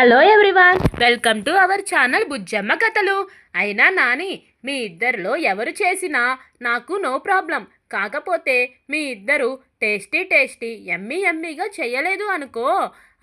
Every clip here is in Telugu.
Hello everyone. Welcome to our channel Bujjamma Kathalu. అయినా నాని మీ ఇద్దరిలో ఎవరు చేసినా నాకు నో ప్రాబ్లం. కాకపోతే మీ ఇద్దరు టేస్టీ టేస్టీ ఎమ్మీ ఎమ్మీగా చేయలేదు అనుకో.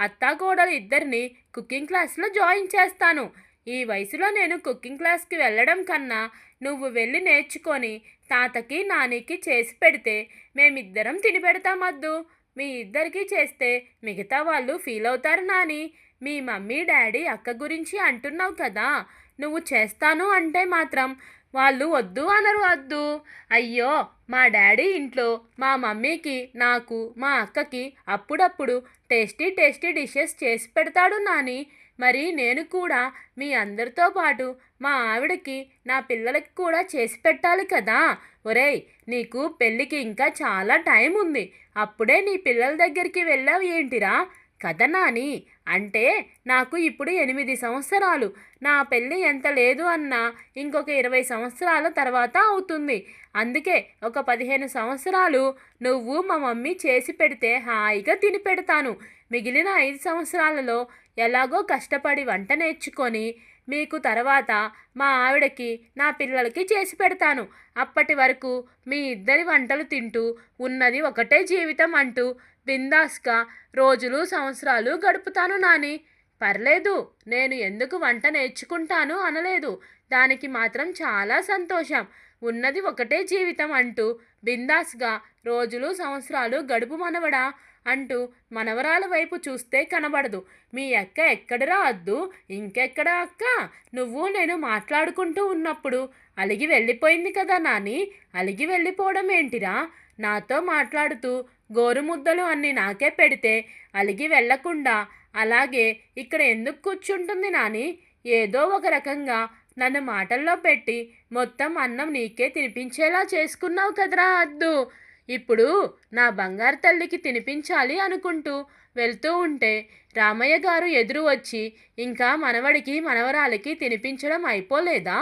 అత్తాకోడలు ఇద్దరిని కుకింగ్ క్లాస్లో జాయిన్ చేస్తాను. ఈ వయసులో నేను కుకింగ్ క్లాస్కి వెళ్ళడం కన్నా నువ్వు వెళ్ళి నేర్చుకొని తాతకి నానికి చేసి పెడితే మేమిద్దరం తిని పెడతామద్దు మీ ఇద్దరికీ చేస్తే మిగతా వాళ్ళు ఫీల్ అవుతారు నాని. మీ మమ్మీ డాడీ అక్క గురించి అంటున్నావు కదా. నువ్వు చేస్తాను అంటే మాత్రం వాళ్ళు వద్దు అనరు వద్దు. అయ్యో మా డాడీ ఇంట్లో మా మమ్మీకి నాకు మా అక్కకి అప్పుడప్పుడు టేస్టీ టేస్టీ డిషెస్ చేసి పెడతాడు నాని. మరి నేను కూడా మీ అందరితో పాటు మా ఆవిడకి నా పిల్లలకి కూడా చేసి పెట్టాలి కదా. ఒరేయ్ నీకు పెళ్ళికి ఇంకా చాలా టైం ఉంది. అప్పుడే నీ పిల్లల దగ్గరికి వెళ్ళావు ఏంటిరా? కథనాని అంటే నాకు ఇప్పుడు ఎనిమిది సంవత్సరాలు. నా పెళ్ళి ఎంత లేదు అన్నా ఇంకొక ఇరవై సంవత్సరాల తర్వాత అవుతుంది. అందుకే ఒక పదిహేను సంవత్సరాలు నువ్వు మా మమ్మీ చేసి పెడితే హాయిగా తిని పెడతాను. మిగిలిన ఐదు సంవత్సరాలలో ఎలాగో కష్టపడి వంట నేర్చుకొని మీకు తర్వాత మా ఆవిడకి నా పిల్లలకి చేసి పెడతాను. అప్పటి వరకు మీ ఇద్దరి వంటలు తింటూ ఉన్నది ఒకటే జీవితం అంటూ బిందాస్గా రోజులు సంవత్సరాలు గడుపుతాను నాని. పర్లేదు నేను ఎందుకు వంట నేర్చుకుంటాను అనలేదు. దానికి మాత్రం చాలా సంతోషం. ఉన్నది ఒకటే జీవితం అంటూ బిందాస్గా రోజులు సంవత్సరాలు గడుపు మనవడా అంటూ మనవరాల వైపు చూస్తే కనబడదు. మీ అక్క ఎక్కడరా అద్దు? ఇంకెక్కడ అక్క? నువ్వు నేను మాట్లాడుకుంటూ ఉన్నప్పుడు అలిగి వెళ్ళిపోయింది కదా నాని? అలిగి వెళ్ళిపోవడం ఏంటిరా? నాతో మాట్లాడుతూ గోరుముద్దలు అన్ని నాకే పెడితే అలిగి వెళ్ళకుండా అలాగే ఇక్కడ ఎందుకు కూర్చుంటుంది నాని? ఏదో ఒక రకంగా నన్ను మాటల్లో పెట్టి మొత్తం అన్నం నీకే తినిపించేలా చేసుకున్నావు కదరా అద్దు. ఇప్పుడు నా బంగారు తల్లికి తినిపించాలి అనుకుంటూ వెళ్తూ ఉంటే రామయ్య గారు ఎదురు వచ్చి ఇంకా మనవడికి మనవరాలికి తినిపించడం అయిపోలేదా?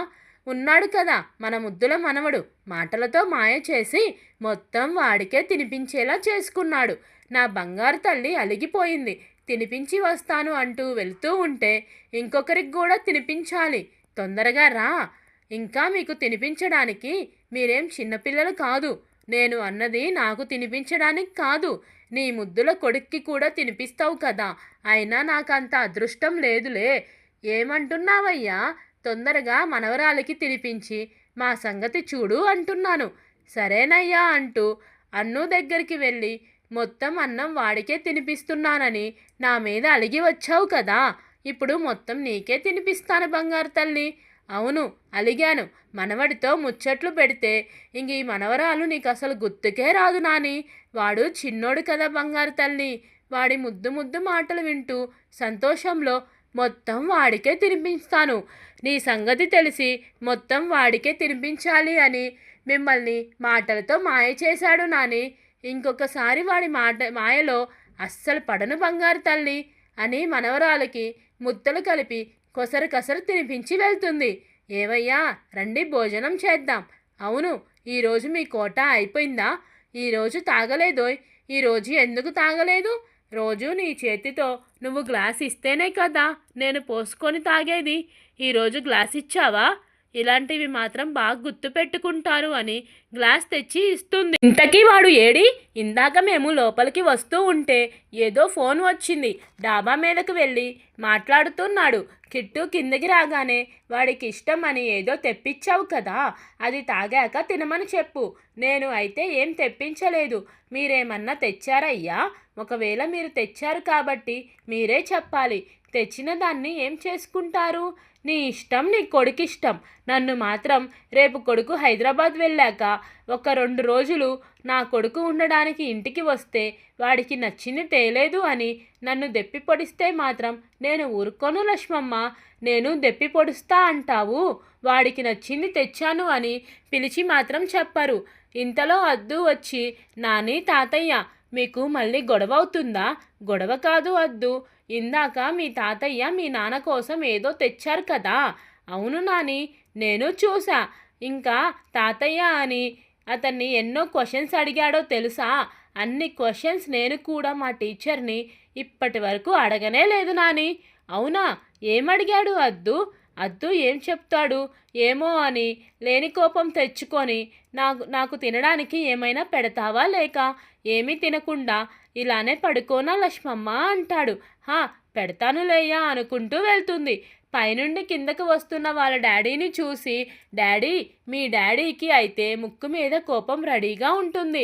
ఉన్నాడు కదా మన ముద్దుల మనవడు. మాటలతో మాయ చేసి మొత్తం వాడికే తినిపించేలా చేసుకున్నాడు. నా బంగారు తల్లి అలిగిపోయింది. తినిపించి వస్తాను అంటూ వెళ్తూ ఉంటే ఇంకొకరికి కూడా తినిపించాలి. తొందరగా రా. ఇంకా మీకు తినిపించడానికి మీరేం చిన్నపిల్లలు కాదు. నేను అన్నది నాకు తినిపించడానికి కాదు. నీ ముద్దుల కొడుక్కి కూడా తినిపిస్తావు కదా. అయినా నాకంత అదృష్టం లేదులే. ఏమంటున్నావయ్యా? తొందరగా మనవరాలికి తినిపించి మా సంగతి చూడు అంటున్నాను. సరేనయ్యా అంటూ అన్ను దగ్గరికి వెళ్ళి మొత్తం అన్నం వాడికే తినిపిస్తున్నానని నా మీద అలిగి వచ్చావు కదా ఇప్పుడు మొత్తం నీకే తినిపిస్తాను బంగారు తల్లి. అవును అలిగాను. మనవడితో ముచ్చట్లు పెడితే ఇంక ఈ మనవరాలు నీకు అసలు గుర్తుకే రాదు నాని. వాడు చిన్నోడు కదా బంగారు తల్లి. వాడి ముద్దు ముద్దు మాటలు వింటూ సంతోషంలో మొత్తం వాడికే తినిపిస్తాను నీ సంగతి తెలిసి మొత్తం వాడికే తినిపించాలి అని మిమ్మల్ని మాటలతో మాయ చేశాడు నాని. ఇంకొకసారి వాడి మాట మాయలో అస్సలు పడను బంగారు తల్లి అని మనవరాలకి ముద్దలు కలిపి కొసరు కసరు తినిపించి వెళ్తుంది. ఏవయ్యా రండి భోజనం చేద్దాం. అవును ఈరోజు మీ కోట అయిపోయిందా? ఈరోజు తాగలేదోయ్. ఈరోజు ఎందుకు తాగలేదు? రోజు నీ చేతితో నువ్వు గ్లాస్ ఇస్తేనే కదా నేను పోసుకొని తాగేది. ఈరోజు గ్లాస్ ఇచ్చావా? ఇలాంటివి మాత్రం బాగా గుర్తు పెట్టుకుంటారు అని గ్లాస్ తెచ్చి ఇస్తుంది. ఇంతకీ వాడు ఏడి? ఇందాక మేము లోపలికి వస్తూ ఉంటే ఏదో ఫోన్ వచ్చింది. డాబా మీదకు వెళ్ళి మాట్లాడుతున్నాడు. కిట్టు కిందకి రాగానే వాడికి ఇష్టం అని ఏదో తెప్పించావు కదా అది తాగాక తినమని చెప్పు. నేను అయితే ఏం తెప్పించలేదు. మీరేమన్నా తెచ్చారయ్యా? ఒకవేళ మీరు తెచ్చారు కాబట్టి మీరే చెప్పాలి. తెచ్చిన దాన్ని ఏం చేసుకుంటారు? నీ ఇష్టం నీ కొడుకు ఇష్టం నన్ను మాత్రం రేపు కొడుకు హైదరాబాద్ వెళ్ళాక ఒక రెండు రోజులు నా కొడుకు ఉండడానికి ఇంటికి వస్తే వాడికి నచ్చింది తేలేదు అని నన్ను దెప్పి పొడిస్తే మాత్రం నేను ఊరుకోను లక్ష్మమ్మ. నేను దెప్పి పొడుస్తా అంటావు? వాడికి నచ్చింది తెచ్చాను అని పిలిచి మాత్రం చెప్పరు. ఇంతలో అద్దు వచ్చి నాని తాతయ్య మీకు మళ్ళీ గొడవ అవుతుందా గొడవ కాదు అద్దు. ఇందాక మీ తాతయ్య మీ నాన్న కోసం ఏదో తెచ్చారు కదా. అవును నాని నేను చూసా. ఇంకా తాతయ్య అని అతన్ని ఎన్నో క్వశ్చన్స్ అడిగాడో తెలుసా? అన్ని క్వశ్చన్స్ నేను కూడా మా టీచర్ని ఇప్పటి వరకు అడగనే లేదు నాని. అవునా? ఏమడిగాడు అద్దు? అద్దు ఏం చెప్తాడు? ఏమో అని లేని కోపం తెచ్చుకొని నాకు నాకు తినడానికి ఏమైనా పెడతావా లేక? ఏమీ తినకుండా ఇలానే పడుకోనా లక్ష్మమ్మ అంటాడు. హా పెడతాను లేయ్యా అనుకుంటూ వెళ్తుంది. పైనుండి కిందకు వస్తున్న వాళ్ళ డాడీని చూసి డాడీ మీ డాడీకి అయితే ముక్కు మీద కోపం రెడీగా ఉంటుంది.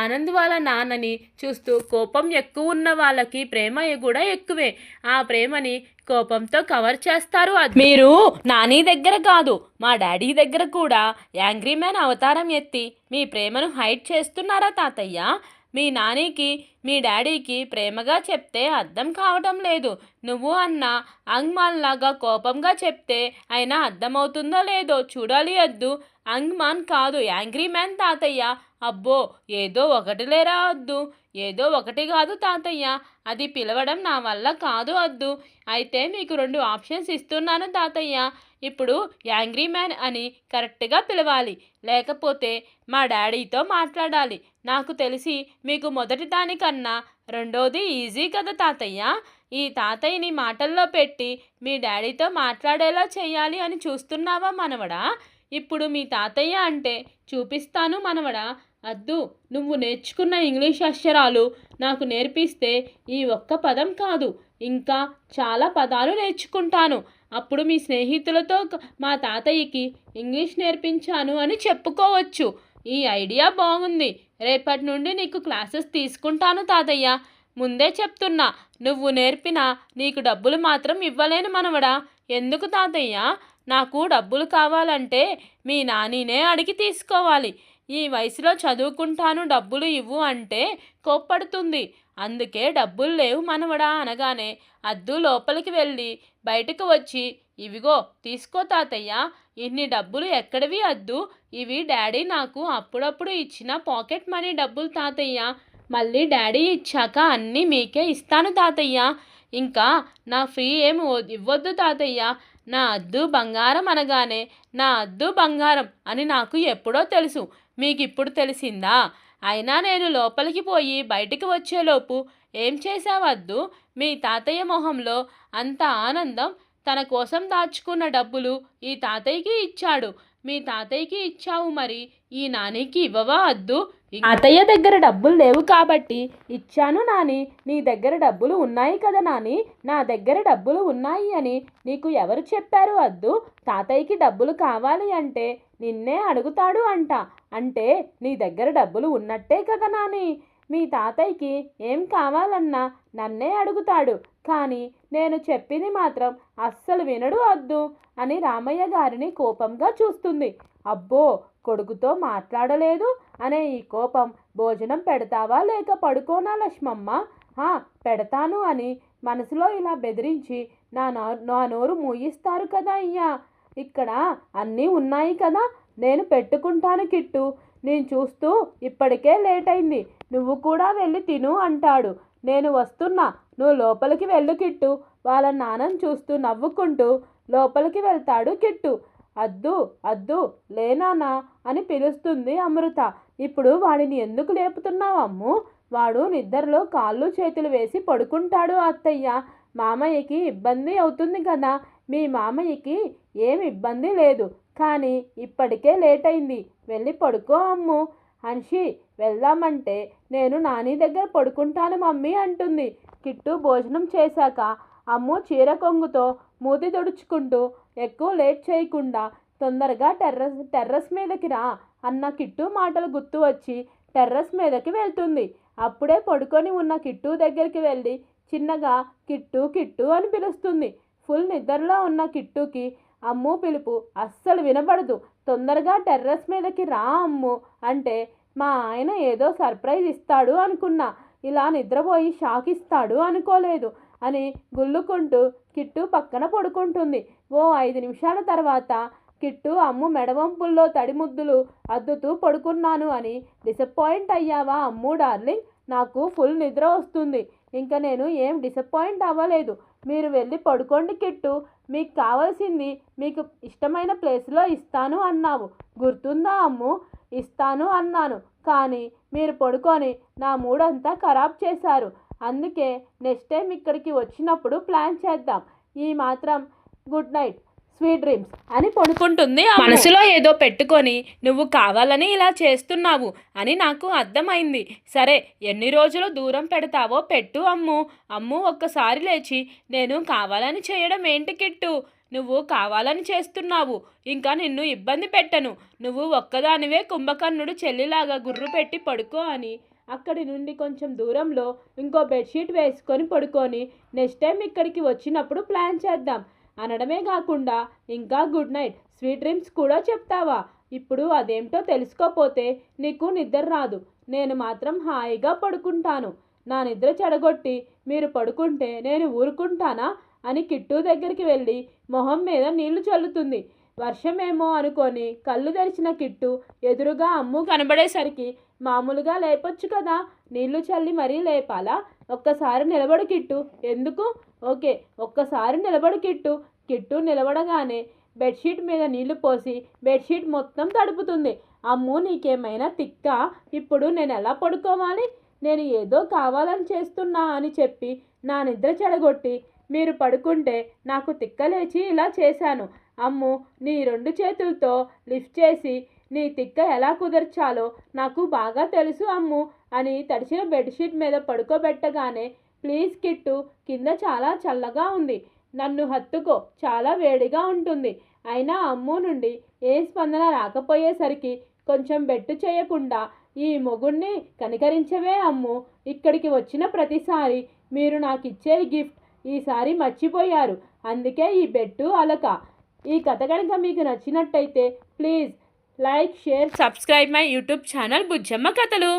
ఆనంద్ వాళ్ళ నాన్నని చూస్తూ కోపం ఎక్కువ ఉన్న వాళ్ళకి ప్రేమ కూడా ఎక్కువే. ఆ ప్రేమని కోపంతో కవర్ చేస్తారు అది. మీరు నాని దగ్గర కాదు మా డాడీ దగ్గర కూడా యాంగ్రీ మ్యాన్ అవతారం ఎత్తి మీ ప్రేమను హైట్ చేస్తున్నారా తాతయ్య? మీ నానికి మీ డాడీకి ప్రేమగా చెప్తే అర్థం కావటం లేదు. నువ్వు అన్న అంగ్మాన్ లాగా కోపంగా చెప్తే అయినా అర్థమవుతుందో లేదో చూడాలి వద్దు అంగ్మాన్ కాదు యాంగ్రీ మ్యాన్ తాతయ్య. అబ్బో ఏదో ఒకటి లేరా వద్దు ఏదో ఒకటి కాదు తాతయ్య. అది పిలవడం నా వల్ల కాదు వద్దు అయితే మీకు రెండు ఆప్షన్స్ ఇస్తున్నాను తాతయ్య. ఇప్పుడు యాంగ్రీ మ్యాన్ అని కరెక్ట్గా పిలవాలి. లేకపోతే మా డాడీతో మాట్లాడాలి. నాకు తెలిసి మీకు మొదటి దానికన్నా రెండోది ఈజీ కదా తాతయ్య. ఈ తాతయ్యని మాటల్లో పెట్టి మీ డాడీతో మాట్లాడేలా చేయాలి అని చూస్తున్నావా మనవడా? ఇప్పుడు మీ తాతయ్య అంటే చూపిస్తాను మనవడా. అద్దు నువ్వు నేర్చుకున్న ఇంగ్లీష్ అక్షరాలు నాకు నేర్పిస్తే ఈ ఒక్క పదం కాదు ఇంకా చాలా పదాలు నేర్చుకుంటాను. అప్పుడు మీ స్నేహితులతో మా తాతయ్యకి ఇంగ్లీష్ నేర్పించాను అని చెప్పుకోవచ్చు. ఈ ఐడియా బాగుంది. రేపటి నుండి నీకు క్లాసెస్ తీసుకుంటాను తాతయ్య. ముందే చెప్తున్నా నువ్వు నేర్పిన నీకు డబ్బులు మాత్రం ఇవ్వలేను మనవడా. ఎందుకు తాతయ్య? నాకు డబ్బులు కావాలంటే మీ నానినే అడిగి తీసుకోవాలి. ఈ వయసులో చదువుకుంటాను డబ్బులు ఇవ్వు అంటే కోప్పడుతుంది. అందుకే డబ్బులు లేవు మనవడా అనగానే అద్దు లోపలికి వెళ్ళి బయటకు వచ్చి ఇవిగో తీసుకో తాతయ్య ఇన్ని డబ్బులు ఎక్కడివి అద్దు? ఇవి డాడీ నాకు అప్పుడప్పుడు ఇచ్చిన పాకెట్ మనీ డబ్బులు తాతయ్య. మళ్ళీ డాడీ ఇచ్చాక అన్నీ మీకే ఇస్తాను తాతయ్య. ఇంకా నా ఫీ ఏమి ఇవ్వద్దు తాతయ్య. నా అద్దు బంగారం అనగానే నా అద్దు బంగారం అని నాకు ఎప్పుడో తెలుసు. మీకు ఇప్పుడు తెలిసిందా? అయినా నేను లోపలికి పోయి బయటికి వచ్చేలోపు ఏం చేసావద్దు మీ తాతయ్య మొహంలో అంత ఆనందం తన కోసం దాచుకున్న డబ్బులు ఈ తాతయ్యకి ఇచ్చాడు. మీ తాతయ్యకి ఇచ్చావు మరి ఈ నానికి ఇవ్వవా అద్దు? తాతయ్య దగ్గర డబ్బులు లేవు కాబట్టి ఇచ్చాను నాని. నీ దగ్గర డబ్బులు ఉన్నాయి కదా నాని. నా దగ్గర డబ్బులు ఉన్నాయి అని నీకు ఎవరు చెప్పారు అద్దు? తాతయ్యకి డబ్బులు కావాలి అంటే నిన్నే అడుగుతాడు అంట. అంటే నీ దగ్గర డబ్బులు ఉన్నట్టే కదా నాని. మీ తాతయ్యకి ఏం కావాలన్నా నన్నే అడుగుతాడు. కానీ నేను చెప్పింది మాత్రం అస్సలు వినడు వద్దు అని రామయ్య గారిని కోపంగా చూస్తుంది. అబ్బో కొడుకుతో మాట్లాడలేదు అనే ఈ కోపం భోజనం పెడతావా లేక పడుకోనా లక్ష్మమ్మ? "హా, పెడతాను అని మనసులో ఇలా బెదిరించి నా నా నోరు మూయిస్తారు కదా అయ్యా. ఇక్కడ అన్నీ ఉన్నాయి కదా నేను పెట్టుకుంటాను కిట్టు. నేను చూస్తూ ఇప్పటికే లేట్ అయింది నువ్వు కూడా వెళ్ళి తిను అంటాడు. నేను వస్తున్నా. నువ్వు లోపలికి వెళ్ళు కిట్టు. వాళ్ళ నాన్నను చూస్తూ నవ్వుకుంటూ లోపలికి వెళ్తాడు కిట్టు. అద్దు అద్దు లేనానా అని పిలుస్తుంది అమృత. ఇప్పుడు వాడిని ఎందుకు లేపుతున్నావు అమ్ము? వాడు నిద్రలో కాళ్ళు చేతులు వేసి పడుకుంటాడు అత్తయ్య. మామయ్యకి ఇబ్బంది అవుతుంది కదా. మీ మామయ్యకి ఏం ఇబ్బంది లేదు. కానీ ఇప్పటికే లేట్ అయింది వెళ్ళి పడుకో అమ్ము. హన్షి వెళ్దామంటే నేను నాని దగ్గర పడుకుంటాను మమ్మీ అంటుంది. కిట్టు భోజనం చేశాక అమ్ము చీర కొంగుతో మూతి తుడుచుకుంటూ ఎక్కువ లేట్ చేయకుండా తొందరగా టెర్రస్ టెర్రస్ మీదకి రా అన్న కిట్టు మాటలు గుర్తు వచ్చి టెర్రస్ మీదకి వెళ్తుంది. అప్పుడే పడుకొని ఉన్న కిట్టు దగ్గరికి వెళ్ళి చిన్నగా కిట్టు కిట్టు అని పిలుస్తుంది. ఫుల్ నిద్రలో ఉన్న కిట్టుకి అమ్ము పిలుపు అస్సలు వినబడదు. తొందరగా టెర్రస్ మీదకి రా అమ్ము అంటే మా ఆయన ఏదో సర్ప్రైజ్ ఇస్తాడు అనుకున్నా. ఇలా నిద్రపోయి షాక్ ఇస్తాడు అనుకోలేదు. అని గుల్లుకుంటూ కిట్టు పక్కన పడుకుంటుంది. ఓ ఐదు నిమిషాల తర్వాత కిట్టు అమ్ము మెడవంపుల్లో తడి ముద్దులు అద్దుతూ పడుకున్నాను అని డిసప్పాయింట్ అయ్యావా అమ్ము డార్లింగ్? నాకు ఫుల్ నిద్ర వస్తుంది. ఇంకా నేను ఏం డిసప్పాయింట్ అవ్వలేదు. మీరు వెళ్ళి పడుకోండి కిట్టు. మీకు కావాల్సింది మీకు ఇష్టమైన ప్లేస్లో ఇస్తాను అన్నావు. గుర్తుందా అమ్ము? ఇస్తాను అన్నాను. కానీ మీరు పడుకొని నా మూడంతా ఖరాబ్ చేశారు. అందుకే నెక్స్ట్ టైం ఇక్కడికి వచ్చినప్పుడు ప్లాన్ చేద్దాం. ఈ మాత్రం గుడ్ నైట్ స్వీట్ డ్రీమ్స్ అని పడుకుంటుంది మనసులో ఏదో పెట్టుకొని నువ్వు కావాలని ఇలా చేస్తున్నావు అని నాకు అర్థమైంది. సరే ఎన్ని రోజులు దూరం పెడతావో పెట్టు అమ్ము. అమ్ము ఒక్కసారి లేచి నేను కావాలని చేయడం ఏంటి కిట్టు? నువ్వు కావాలని చేస్తున్నావు. ఇంకా నిన్ను ఇబ్బంది పెట్టను. నువ్వు ఒక్కదానివే కుంభకర్ణుడు చెల్లిలాగా గుర్రు పెట్టి పడుకో అని అక్కడి నుండి కొంచెం దూరంలో ఇంకో బెడ్షీట్ వేసుకొని పడుకొని నెక్స్ట్ టైం ఇక్కడికి వచ్చినప్పుడు ప్లాన్ చేద్దాం. అనడమే కాకుండా ఇంకా గుడ్ నైట్ స్వీట్ డ్రీమ్స్ కూడా చెప్తావా? ఇప్పుడు అదేంటో తెలుసుకోపోతే నీకు నిద్ర రాదు. నేను మాత్రం హాయిగా పడుకుంటాను. నా నిద్ర చెడగొట్టి మీరు పడుకుంటే నేను ఊరుకుంటానా? అని కిట్టు దగ్గరికి వెళ్ళి మొహం మీద నీళ్ళు చల్లుతుంది. వర్షమేమో అనుకొని కళ్ళు తెరిచిన కిట్టు ఎదురుగా అమ్ము కనబడేసరికి మామూలుగా లేపొచ్చు కదా నీళ్ళు చల్లి మరీ లేపాలా? ఒక్కసారి నిలబడు కిట్టు. ఎందుకు? ఓకే ఒక్కసారి నిలబడు కిట్టు. కిట్టు నిలబడగానే బెడ్షీట్ మీద నీళ్ళు పోసి బెడ్షీట్ మొత్తం తడుపుతుంది. అమ్ము నీకేమైనా తిక్క? ఇప్పుడు నేను ఎలా పడుకోవాలి? నేను ఏదో కావాలని చేస్తున్నా అని చెప్పి నా నిద్ర చెడగొట్టి మీరు పడుకుంటే నాకు తిక్కలేచి ఇలా చేశాను. అమ్ము నీ రెండు చేతులతో లిఫ్ట్ చేసి నీ తిక్క ఎలా కుదర్చాలో నాకు బాగా తెలుసు అమ్ము అని తడిచిన బెడ్షీట్ మీద పడుకోబెట్టగానే ప్లీజ్ కిట్టు కింద చాలా చల్లగా ఉంది. నన్ను హత్తుకో చాలా వేడిగా ఉంటుంది. అయినా అమ్ము నుండి ఏ స్పందన రాకపోయేసరికి కొంచెం బెట్టు చేయకుండా ఈ మొగుణ్ణి కనికరించవే అమ్ము. ఇక్కడికి వచ్చిన ప్రతిసారి మీరు నాకు ఇచ్చే గిఫ్ట్ ఈసారి మర్చిపోయారు. అందుకే ఈ బెట్టు అలక. ఈ కథ కనుక మీకు నచ్చినట్టయితే please like share subscribe my YouTube channel Bujjamma Kathalu.